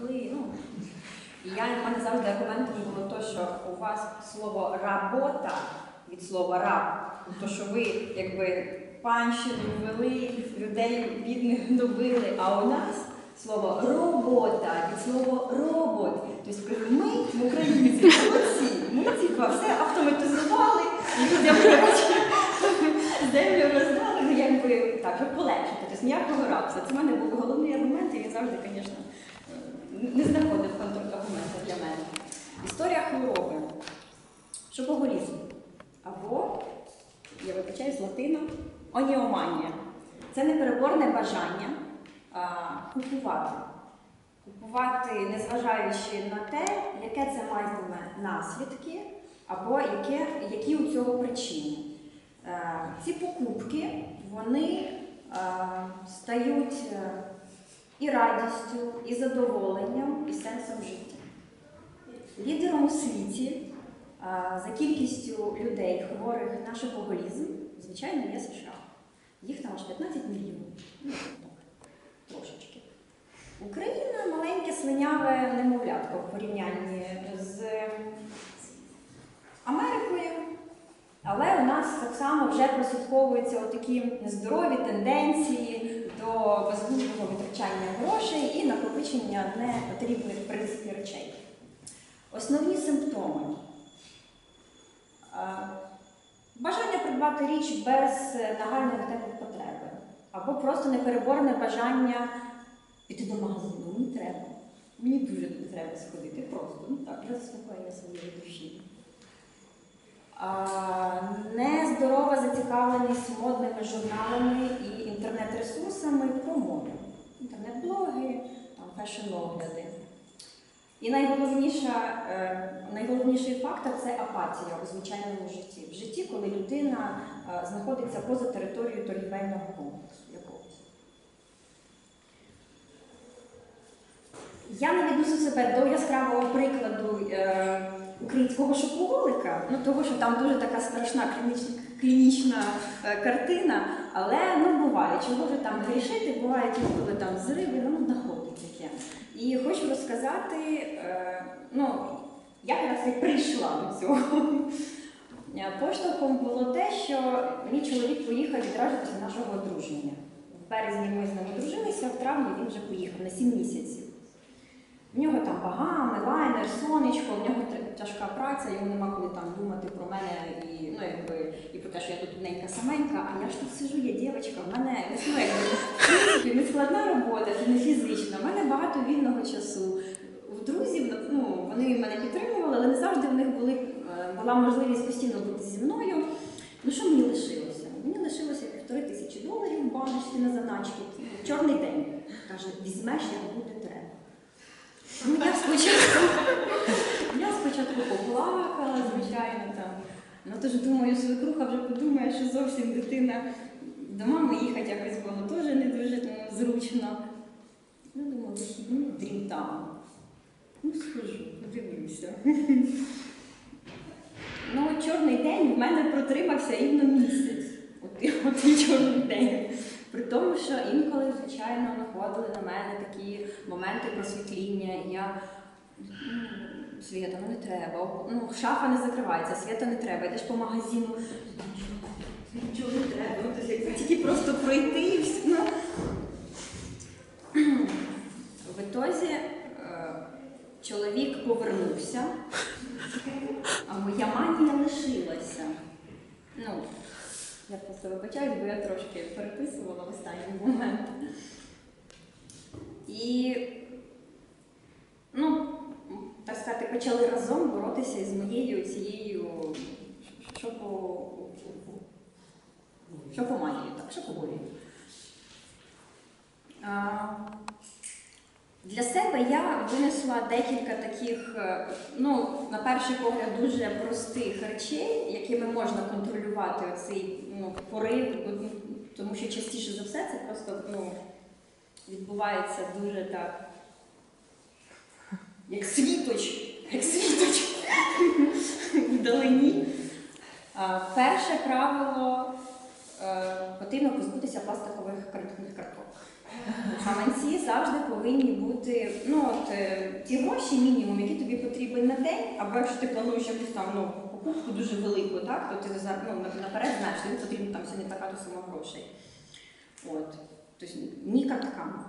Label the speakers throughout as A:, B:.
A: барахли. Ну. І я, в мене завжди аргументом було те, що у вас слово робота від слова раб, то що ви якби панщину ввели, людей бідних добили, а у нас слово робота від слова робот. Тобто ми, українці, молодці, ми типа все автоматизували, людям коротше, землю роздали, ну якби так, щоб полегшити. Тобто ніякого рабства. Це в мене був головний аргумент, і він завжди, звісно, не знаходив контраргумента для мене. Історія хвороби. Шопоголізм. Або, я вибачаю, з латина, оніоманія. Це непереборне бажання а, купувати. Купувати, незважаючи на те, яке це матиме наслідки, або яке, які у цього причини. Е, ці покупки вони е, стають е, і радістю, і задоволенням, і сенсом життя. Лідером у світі за кількістю людей, хворих на шопоголізм, звичайно, є США. Їх там аж 15 мільйонів. Ну, трошечки. Україна маленьке слиняве немовлятко в порівнянні з Америкою. Але у нас так само вже прослідковуються такі нездорові тенденції до безглуздого витрачання грошей і накопичення непотрібних в принципі речей. Основні симптоми. Е, Бажання придбати річ без нагальної на тебе потреби. Або просто непереборне бажання піти до магазину. Мені треба. Мені дуже треба сходити просто. Ну так, для заспокоєння своєї душі. Нездорова зацікавленість модними журналами і інтернет-ресурсами про моду. Інтернет-блоги, фешн-огляди. І е, найголовніший фактор це апатія у звичайному житті. В житті, коли людина е, знаходиться поза територією торгівельного комплексу якогось. Я не віднесу себе до яскравого прикладу е, українського шопоголика, ну того, що там дуже така страшна клінічна, клінічна е, картина, але ну буває, чого вже там грішити, буває ті, коли там зриви, ну знаходить таке. І хочу розказати, е, ну, як я прийшла до цього. Е, Поштовхом було те, що мій чоловік поїхав відразу після нашого одруження. В березні ми з ним одружилися, в травні він вже поїхав на 7 місяців. В нього там багами, лайнер, сонечко, в нього тяжка праця, йому нема коли там думати про мене і, ну, якби, і про те, що я тут одненька саменька, а я ж тут сижу, я дівчинка, в мене ну, якби, в не складна робота, це не фізична, в мене багато вільного часу. У друзів ну, вони мене підтримували, але не завжди в них були, е, була можливість постійно бути зі мною. Ну що мені лишилося? Мені лишилося півтори тисячі доларів в баночці на заначки. Чорний день. Каже, візьмеш, як буде треба. Ну, я спочатку, я спочатку поплакала, звичайно, там. Ну тож думаю, свекруха вже подумає, що зовсім дитина до мами їхати якось було теж не дуже ну, зручно. Ну, думаю, вихідні дрімтам. Ну, схожу, подивлюся. Ну, чорний день в мене протримався рівно місяць. От, от і чорний день. При тому, що інколи, звичайно, находили на мене такі моменти просвітління. Я «Ну, Свята, ну не треба. Ну, шафа не закривається, свята не треба. Йдеш по магазину, нічого не треба. Ну, тобто, тільки просто пройти і все. Ну. В ітозі е, чоловік повернувся, а моя манія лишилася. Ну, я просто вибачаюсь, бо я трошки переписувала в останній момент. І, ну, так сказати, почали разом боротися із моєю цією шопо... шопоманією, так, шопоголією. А, Для себе я винесла декілька таких, е, ну, на перший погляд, дуже простих речей, якими можна контролювати оцей ну, порив, ну, тому що частіше за все це просто ну, відбувається дуже так, як світоч, як світоч вдалині. Перше правило е, потрібно позбутися пластикових кредитних карток. Гаманці завжди повинні бути ну, от, е, ті гроші мінімум, які тобі потрібен на день, або якщо ти плануєш якусь там ну, покупку дуже велику, так, то ти ну, наперед знаєш, що тобі потрібно там сьогодні така то сума грошей. От. Тобто ні картками.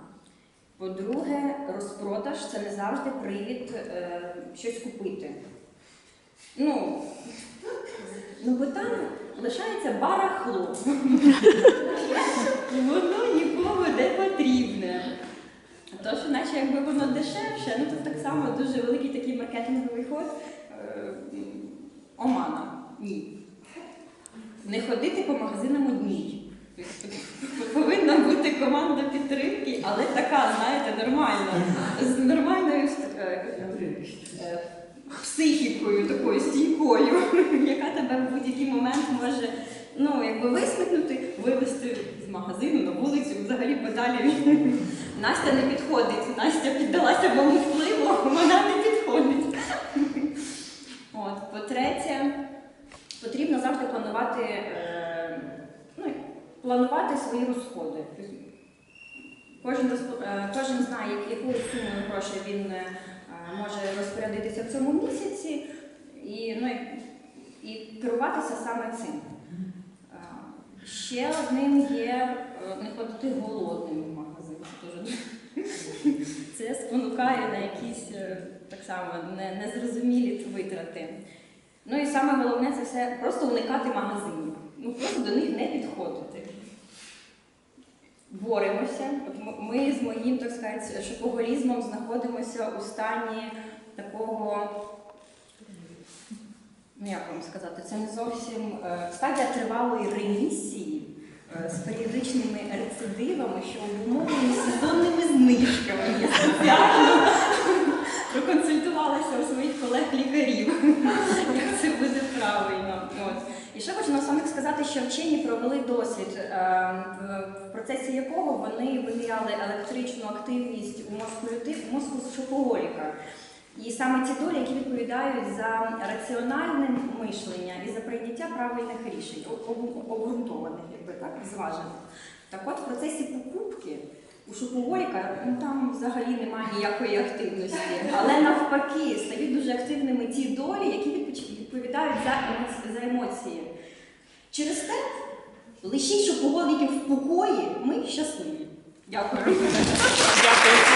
A: По-друге, розпродаж це не завжди привід е, щось купити. Ну, ну, бо там лишається барахло. Воно нікому не потрібне. То, що наче якби воно дешевше, ну то так само дуже великий такий маркетинговий ход. Е, омана. Ні. Не ходити по магазинам одній. Повинна бути команда підтримки, але така, знаєте, нормальна. З нормальною е, е, психікою, такою стійкою, яка тебе в будь-який момент може ну, якби висмикнути, вивести з магазину на вулицю, взагалі подалі. Настя не підходить. Настя піддалася моєму впливу, вона не підходить. От, по-третє, потрібно завжди планувати, е, планувати свої розходи. Кожен, е, кожен знає, як- якою сумою грошей він е, може розпорядитися в цьому місяці і, ну, і, керуватися саме цим. Е, Ще одним є не ходити голодним в магазин. Це спонукає на якісь так само незрозумілі витрати. Ну і саме головне це все просто уникати магазинів. Ну просто до них не підходити. Боремося. Ми з моїм, так сказати, шопоголізмом знаходимося у стані такого. Ну, як вам сказати, це не зовсім е, стадія тривалої ремісії е, з періодичними рецидивами, що обумовлені сезонними знижками. Я спеціально проконсультувалася у своїх колег-лікарів, як це буде правильно. І ще хочу наостанок сказати, що вчені провели дослід, е, в- в процесі якого вони виміряли електричну активність у мозку мозку шопоголіка. І саме ті долі, які відповідають за раціональне мишлення і за прийняття правильних рішень, об- об- обґрунтованих, якби так, зважених. Так от в процесі покупки у шопоголіка ну, там взагалі немає ніякої активності, але навпаки стають дуже активними ті долі, які відповідають за емоції. Через те лишіть шопоголіків в покої, ми щасливі. Дякую.
B: Дякую.